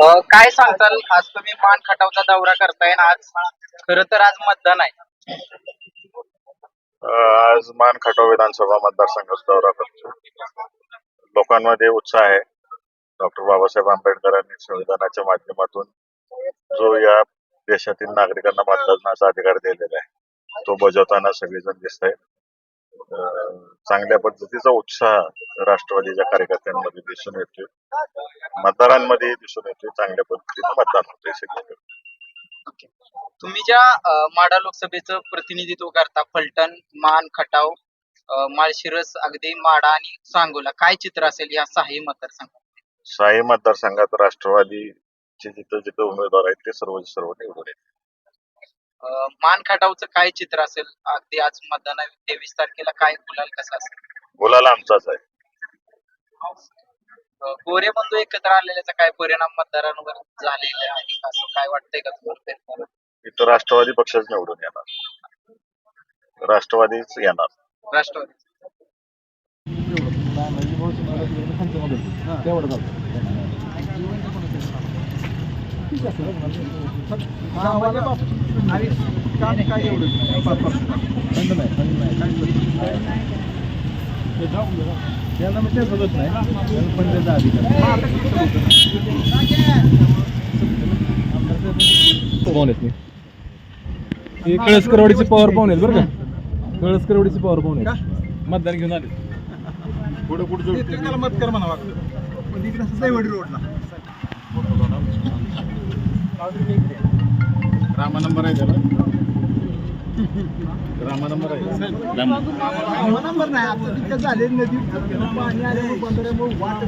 काय सांगताल? आज तुम्ही मान खटावचा दौरा करताय आणि आज खर तर आज मतदान आहे. आज मान खटाव विधानसभा मतदारसंघाचा दौरा करतो लोकांमध्ये उत्साह आहे. डॉक्टर बाबासाहेब आंबेडकरांनी संविधानाच्या माध्यमातून जो या देशातील नागरिकांना मतदानाचा अधिकार दिलेला आहे तो बजावताना सगळेजण दिसत आहेत चांगल्या पद्धतीचा उत्साह राष्ट्रवादीच्या कार्यकर्त्यांमध्ये दिसून येतोय. मतदारांमध्ये दिसून येतोय चांगल्या पद्धतीने मतदान होतंय सगळीकडे. तुम्ही ज्या अ, माढा लोकसभेचं प्रतिनिधित्व करता फलटण मान खटाव अ, माळशिरस अगदी माढा आणि सांगोला काय चित्र असेल या सहाही मतदारसंघात? साई मतदारसंघात राष्ट्रवादीचे जिथं जिथं उमेदवार आहेत ते सर्व सर्व निवडून येतील. मान खटावचं काय चित्र असेल? अगदी आज मतदान तेवीस तारखेला काय बोलाल कसं असेल? बोलायला आमचाच आहे. अ, गोरे बंधू एकत्र आलेल्याचा काय परिणाम मतदारांवर झालेला आहे? का? असं काय वाटतंय का तुम्हाला? इथं राष्ट्रवादी पक्षच निवडून येणार. राष्ट्रवादीच येणार. राष्ट्रवादी. पाहून आहेत मी हे कळसकरवाडीचे पॉवर पाहून आहेत बरं का? कळसकरवाडीचे पॉवर पाहून मतदान घेऊन आले. पुढे पुढे त्याला मत कर पण नाही वडी रोडला. रामा नंबर आहे त्याला. रामा नंबर आहे. रामा. नंबर नाही आता तिकडे झाले नदी. पाणी वाट